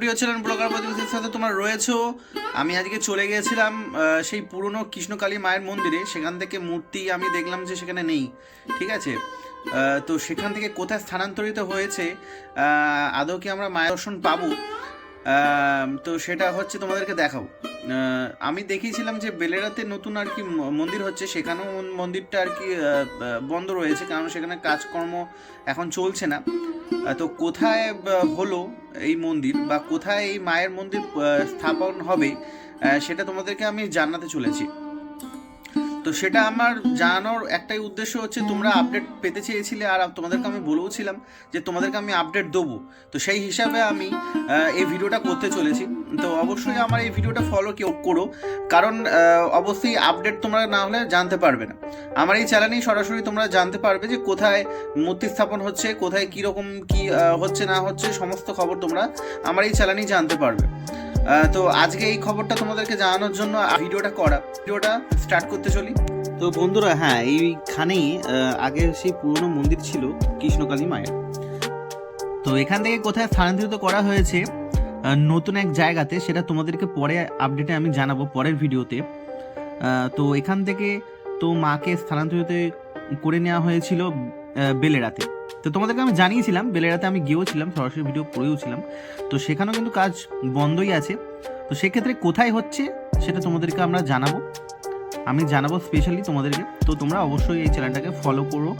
প্রিয় ছিলেন ব্লগার প্রতিবেশীর সাথে তোমরা রয়েছো। আমি আজকে চলে গিয়েছিলাম সেই পুরনো কৃষ্ণকালী মায়ের মন্দিরে। সেখান থেকে মূর্তি আমি দেখলাম যে সেখানে নেই, ঠিক আছে? তো সেখান থেকে কোথায় স্থানান্তরিত হয়েছে আদৌ কি আমরা মায়ের দর্শন পাবো? তো সেটা হচ্ছে তোমাদেরকে দেখাবো আমি দেখিয়েছিলাম যে বেলেরাতে নতুন আর কি মন্দির হচ্ছে, সেখানেও মন্দিরটা আর কি বন্ধ রয়েছে, কারণ সেখানে কাজকর্ম এখন চলছে না। তো কোথায় হলো এই মন্দির বা কোথায় এই মায়ের মন্দির স্থাপন হবে সেটা তোমাদেরকে আমি জানাতে চলেছি। তো সেটা আমার জানানোর একটাই উদ্দেশ্য হচ্ছে তোমরা আপডেট পেতে চেয়েছিলে আর তোমাদেরকে আমি বলেওছিলাম যে তোমাদেরকে আমি আপডেট দেবো। তো সেই হিসাবে আমি এই ভিডিওটা করতে চলেছি। তো অবশ্যই আমার এই ভিডিওটা ফলো কেউ করো। কারণ অবশ্যই আপডেট তোমরা না হলে জানতে পারবে না। আমার এই চ্যানেলেই সরাসরি তোমরা জানতে পারবে যে কোথায় মূর্তি স্থাপন হচ্ছে, কোথায় কীরকম কী হচ্ছে না হচ্ছে, সমস্ত খবর তোমরা আমার এই চ্যানেলেই জানতে পারবে। তো আজকে এই খবরটা তোমাদেরকে জানানোর জন্য ভিডিওটা করা, ভিডিওটা স্টার্ট করতে চলি। তো বন্ধুরা হ্যাঁ এইখানেই আগে সেই পুরনো মন্দির ছিল কৃষ্ণকালী মায়ের। তো এখান থেকে কোথায় স্থানান্তরিত করা হয়েছে নতুন এক জায়গাতে, সেটা তোমাদেরকে পরে আপডেটে আমি জানাব, পরের ভিডিওতে। তো এখান থেকে তো মাকে স্থানান্তরিত করে নেওয়া হয়েছিল বেলেরাতে তো তোমাদেরকে আমি জানিয়েছিলাম বেলেরাতে আমি গিয়েওছিলাম, সরাসরি ভিডিও করেও ছিলাম তো সেখানেও কিন্তু কাজ বন্ধই আছে। তো সেক্ষেত্রে কোথায় হচ্ছে সেটা তোমাদেরকে আমরা জানাব। আমি জানাব স্পেশালি তোমাদেরকে। তো তোমরা অবশ্যই এই চ্যানেলটাকে ফলো করো।